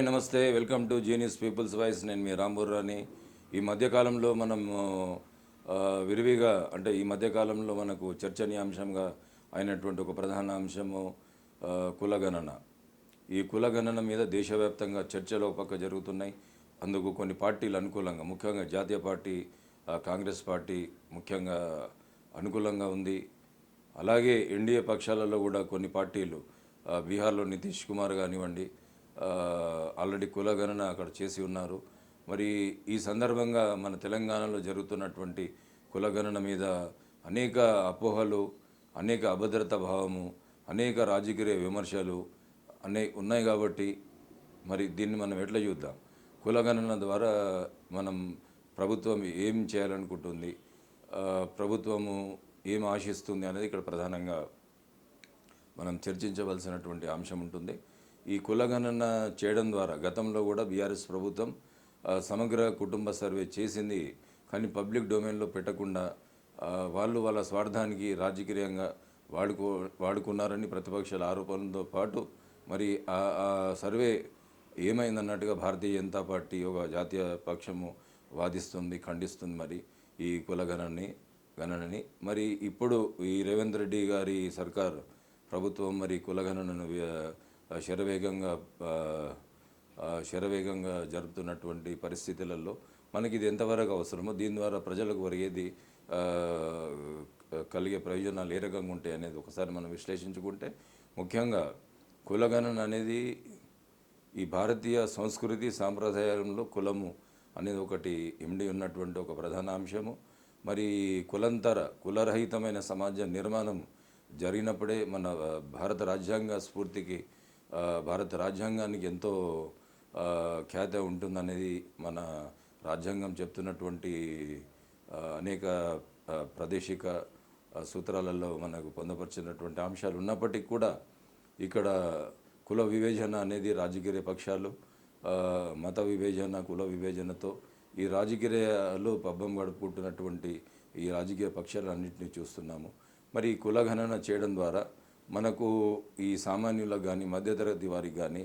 Hi నమస్తే. Welcome to genius people's voice. నేను మీ రాంబుర్రాని ఈ మధ్యకాలంలో మనం విరివిగా అంటే ఈ మధ్యకాలంలో మనకు చర్చనీయాంశంగా అయినటువంటి ఒక ప్రధాన అంశము కులగణన. ఈ కులగణన మీద దేశవ్యాప్తంగా చర్చలు పక్క జరుగుతున్నాయి. అందుకు కొన్ని పార్టీలు అనుకూలంగా ముఖ్యంగా జాతీయ పార్టీ కాంగ్రెస్ పార్టీ ముఖ్యంగా అనుకూలంగా ఉంది. అలాగే ఎన్డీఏ పక్షాలలో కూడా కొన్ని పార్టీలు బీహార్లో నితీష్ కుమార్ కానివ్వండి ఆల్రెడీ కులగణన అక్కడ చేసి ఉన్నారు. మరి ఈ సందర్భంగా మన తెలంగాణలో జరుగుతున్నటువంటి కులగణన మీద అనేక అపోహలు అనేక అభద్రతా భావము అనేక రాజకీయ విమర్శలు అనే ఉన్నాయి కాబట్టి మరి దీన్ని మనం ఎట్లా చూద్దాం? కులగణన ద్వారా మనం ప్రభుత్వం ఏం చేయాలనుకుంటుంది? ప్రభుత్వము ఏం ఆశిస్తుంది అనేది ఇక్కడ ప్రధానంగా మనం చర్చించవలసినటువంటి అంశం ఉంటుంది. ఈ కులగణన చేయడం ద్వారా గతంలో కూడా బీఆర్ఎస్ ప్రభుత్వం సమగ్ర కుటుంబ సర్వే చేసింది. కానీ పబ్లిక్ డొమైన్లో పెట్టకుండా వాళ్ళు వాళ్ళ స్వార్థానికి రాజకీయంగా వాడుకో వాడుకున్నారని ప్రతిపక్షాల ఆరోపణలతో పాటు మరి ఆ సర్వే ఏమైందన్నట్టుగా భారతీయ జనతా పార్టీ ఒక జాతీయ పక్షము వాదిస్తుంది ఖండిస్తుంది మరి ఈ కులగణని గణనని. మరి ఇప్పుడు ఈ రేవంత్ రెడ్డి గారి సర్కార్ ప్రభుత్వం మరి కులగణనను శరవేగంగా శరవేగంగా జరుపుతున్నటువంటి పరిస్థితులలో మనకి ఇది ఎంతవరకు అవసరమో దీని ద్వారా ప్రజలకు ఒరిగేది కలిగే ప్రయోజనాలు ఏ రకంగా ఉంటాయి అనేది ఒకసారి మనం విశ్లేషించుకుంటే ముఖ్యంగా కులగణన అనేది ఈ భారతీయ సంస్కృతి సాంప్రదాయంలో కులము అనేది ఒకటి ఇమిడి ఉన్నటువంటి ఒక ప్రధాన అంశము. మరి కులంతర కులరహితమైన సమాజ నిర్మాణం జరిగినప్పుడే మన భారత రాజ్యాంగ స్ఫూర్తికి భారత రాజ్యాంగానికి ఎంతో ఖ్యాత ఖ్యాతి ఉంటుందనేది మన రాజ్యాంగం చెప్తున్నటువంటి అనేక ప్రాదేశిక సూత్రాలలో మనకు పొందపరిచినటువంటి అంశాలు ఉన్నప్పటికీ కూడా ఇక్కడ కుల వివేచన అనేది రాజకీయ పక్షాలు మత విభజన కుల విభజనతో ఈ రాజకీయాలు పబ్బం గడుపుకుంటున్నటువంటి ఈ రాజకీయ పక్షాలన్నింటినీ చూస్తున్నాము. మరి కులగణన చేయడం ద్వారా మనకు ఈ సామాన్యులకు కానీ మధ్యతరగతి వారికి కానీ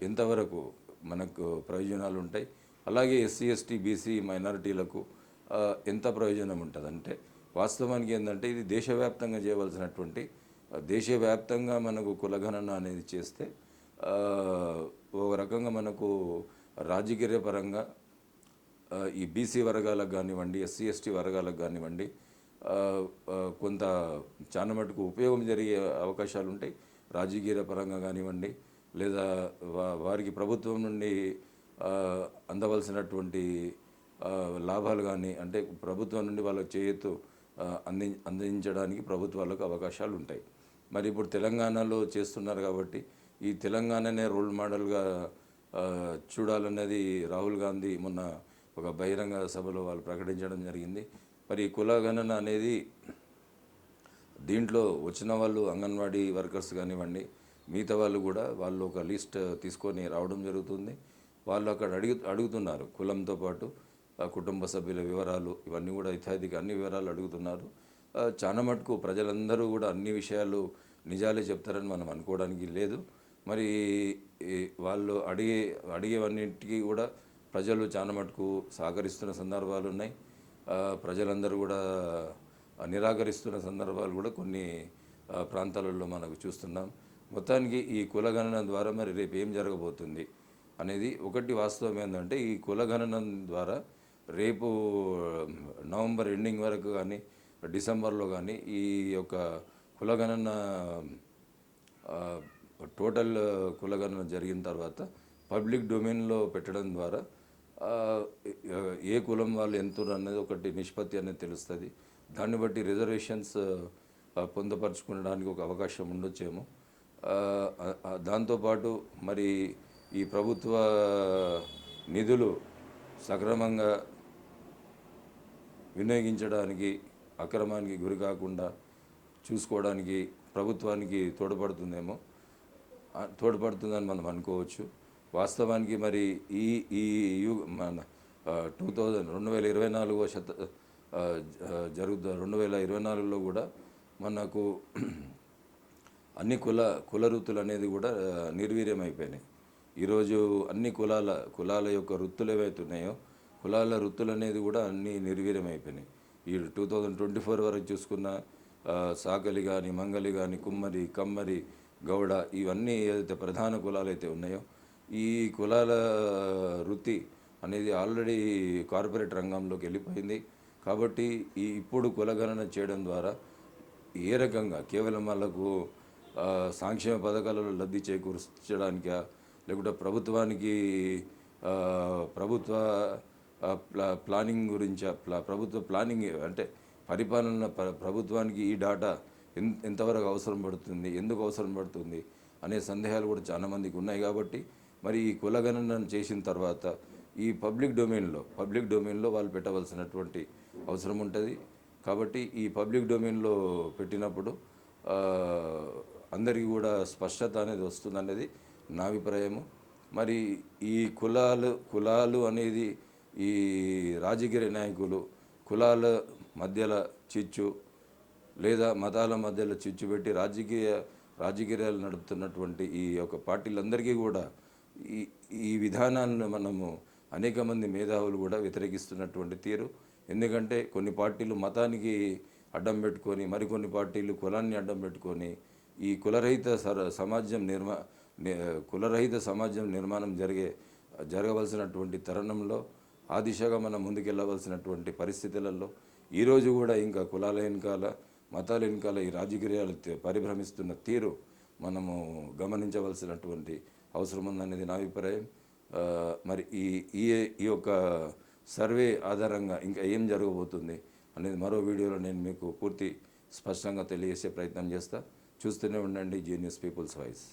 ఎంతవరకు మనకు ప్రయోజనాలు ఉంటాయి? అలాగే ఎస్సీ ఎస్టీ బీసీ మైనారిటీలకు ఎంత ప్రయోజనం ఉంటుంది? అంటే వాస్తవానికి ఏంటంటే ఇది దేశవ్యాప్తంగా చేయవలసినటువంటి దేశవ్యాప్తంగా మనకు కులగణన అనేది చేస్తే ఒక రకంగా మనకు రాజకీయ పరంగా ఈ బీసీ వర్గాలకు కానివ్వండి ఎస్సీ ఎస్టీ వర్గాలకు కానివ్వండి కొంత చాలా మటుకు ఉపయోగం జరిగే అవకాశాలు ఉంటాయి రాజకీయ పరంగా కానివ్వండి లేదా వా- వారికి ప్రభుత్వం నుండి అందవలసినటువంటి లాభాలు కానీ అంటే ప్రభుత్వం నుండి వాళ్ళకి చేయొత్తు అంది అందించడానికి ప్రభుత్వాలకు అవకాశాలు ఉంటాయి మరి ఇప్పుడు తెలంగాణలో చేస్తున్నారు కాబట్టి ఈ తెలంగాణనే రోల్ మోడల్గా చూడాలన్నది రాహుల్ గాంధీ మొన్న ఒక బహిరంగ సభలో వాళ్ళు ప్రకటించడం జరిగింది. మరి కులగణన అనేది దీంట్లో వచ్చిన వాళ్ళు అంగన్వాడీ వర్కర్స్ కానివ్వండి మిగతా వాళ్ళు కూడా వాళ్ళు ఒక లిస్ట్ తీసుకొని రావడం జరుగుతుంది. వాళ్ళు అక్కడ అడుగు అడుగుతున్నారు కులంతో పాటు ఆ కుటుంబ సభ్యుల వివరాలు ఇవన్నీ కూడా ఇత్యాదికి అన్ని వివరాలు అడుగుతున్నారు. చాలా మటుకు ప్రజలందరూ కూడా అన్ని విషయాలు నిజాలే చెప్తారని మనం అనుకోవడానికి లేదు. మరి వాళ్ళు అడిగే అడిగేవన్నింటికి కూడా ప్రజలు చాలా మటుకు సహకరిస్తున్న సందర్భాలు ఉన్నాయి. ప్రజలందరూ కూడా నిరాకరిస్తున్న సందర్భాలు కూడా కొన్ని ప్రాంతాలలో మనకు చూస్తున్నాం. మొత్తానికి ఈ కులగణన ద్వారా మరి రేపు ఏం జరగబోతుంది అనేది ఒకటి వాస్తవం ఏంటంటే ఈ కులగణన ద్వారా రేపు నవంబర్ ఎండింగ్ వరకు కానీ డిసెంబర్లో కానీ ఈ యొక్క కులగణన టోటల్ కులగణన జరిగిన తర్వాత పబ్లిక్ డొమైన్లో పెట్టడం ద్వారా ఏ కులం వాళ్ళు ఎంత అనేది ఒకటి నిష్పత్తి అనేది తెలుస్తుంది. దాన్ని బట్టి రిజర్వేషన్స్ ఆ, పొందపరచుకోవడానికి ఒక అవకాశం ఉండొచ్చేమో. దాంతోపాటు మరి ఈ ప్రభుత్వ నిధులు సక్రమంగా వినియోగించడానికి అక్రమానికి గురి కాకుండా చూసుకోవడానికి ప్రభుత్వానికి తోడ్పడుతుందేమో. తోడ్పడుతుందని మనం అనుకోవచ్చు. వాస్తవానికి మరి ఈ ఈ యుగ మన టూ థౌజండ్ రెండు వేల ఇరవై నాలుగో శత జరుగుతు జ- రెండు వేల ఇరవై నాలుగులో కూడా మనకు అన్ని కుల కుల వృత్తులు అనేది కూడా నిర్వీర్యం అయిపోయినాయి ఈరోజు అన్ని కులాల కులాల యొక్క వృత్తులు ఏవైతే ఉన్నాయో కులాల వృత్తులు అనేది కూడా అన్నీ నిర్వీర్యమైపోయినాయి. ఈ టూ థౌజండ్ ట్వంటీ ఫోర్ వరకు చూసుకున్న సాకలి కానీ మంగలి కానీ కుమ్మరి కమ్మరి గౌడ ఇవన్నీ ఏదైతే ప్రధాన కులాలు అయితే ఉన్నాయో ఈ కులాల వృత్తి అనేది ఆల్రెడీ కార్పొరేట్ రంగంలోకి వెళ్ళిపోయింది. కాబట్టి ఈ ఇప్పుడు కులగణన చేయడం ద్వారా ఏ రకంగా కేవలం వాళ్ళకు సంక్షేమ పథకాలలో లబ్ధి చేకూర్చడానికా లేకుంటే ప్రభుత్వానికి ప్రభుత్వ ప్లా ప్లానింగ్ గురించి ప్లా ప్రభుత్వ ప్లానింగ్ అంటే పరిపాలన ప్రభుత్వానికి ఈ డాటా ఎంతవరకు అవసరం పడుతుంది ఎందుకు అవసరం పడుతుంది అనే సందేహాలు కూడా చాలా మందికి ఉన్నాయి. కాబట్టి మరి ఈ కులగణన చేసిన తర్వాత ఈ పబ్లిక్ డొమైన్లో పబ్లిక్ డొమైన్లో వాళ్ళు పెట్టవలసినటువంటి అవసరం ఉంటుంది. కాబట్టి ఈ పబ్లిక్ డొమైన్లో పెట్టినప్పుడు అందరికీ కూడా స్పష్టత అనేది వస్తుంది అనేది నా అభిప్రాయము. మరి ఈ కులాలు కులాలు అనేది ఈ రాజకీయ నాయకులు కులాల మధ్యల చిచ్చు లేదా మతాల మధ్యలో చిచ్చు పెట్టి రాజకీయ రాజకీయాలు నడుపుతున్నటువంటి ఈ యొక్క పార్టీలందరికీ కూడా ఈ ఈ విధానాన్ని మనము అనేక మంది మేధావులు కూడా వ్యతిరేకిస్తున్నటువంటి తీరు. ఎందుకంటే కొన్ని పార్టీలు మతానికి అడ్డం పెట్టుకొని మరికొన్ని పార్టీలు కులాన్ని అడ్డం పెట్టుకొని ఈ కులరహిత సర సమాజం నిర్మా కులరహిత సమాజం నిర్మాణం జరిగే జరగవలసినటువంటి తరుణంలో ఆ దిశగా మనం ముందుకెళ్ళవలసినటువంటి పరిస్థితులలో ఈరోజు కూడా ఇంకా కులాల వెనకాల మతాల వెనకాల ఈ రాజకీయాలు పరిభ్రమిస్తున్న తీరు మనము గమనించవలసినటువంటి అవసరం ఉందనేది నా అభిప్రాయం. మరి ఈ ఈ ఈ యొక్క సర్వే ఆధారంగా ఇంకా ఏం జరగబోతుంది అనేది మరో వీడియోలో నేను మీకు పూర్తి స్పష్టంగా తెలియజేసే ప్రయత్నం చేస్తా. చూస్తూనే ఉండండి జీనియస్ పీపుల్స్ వాయిస్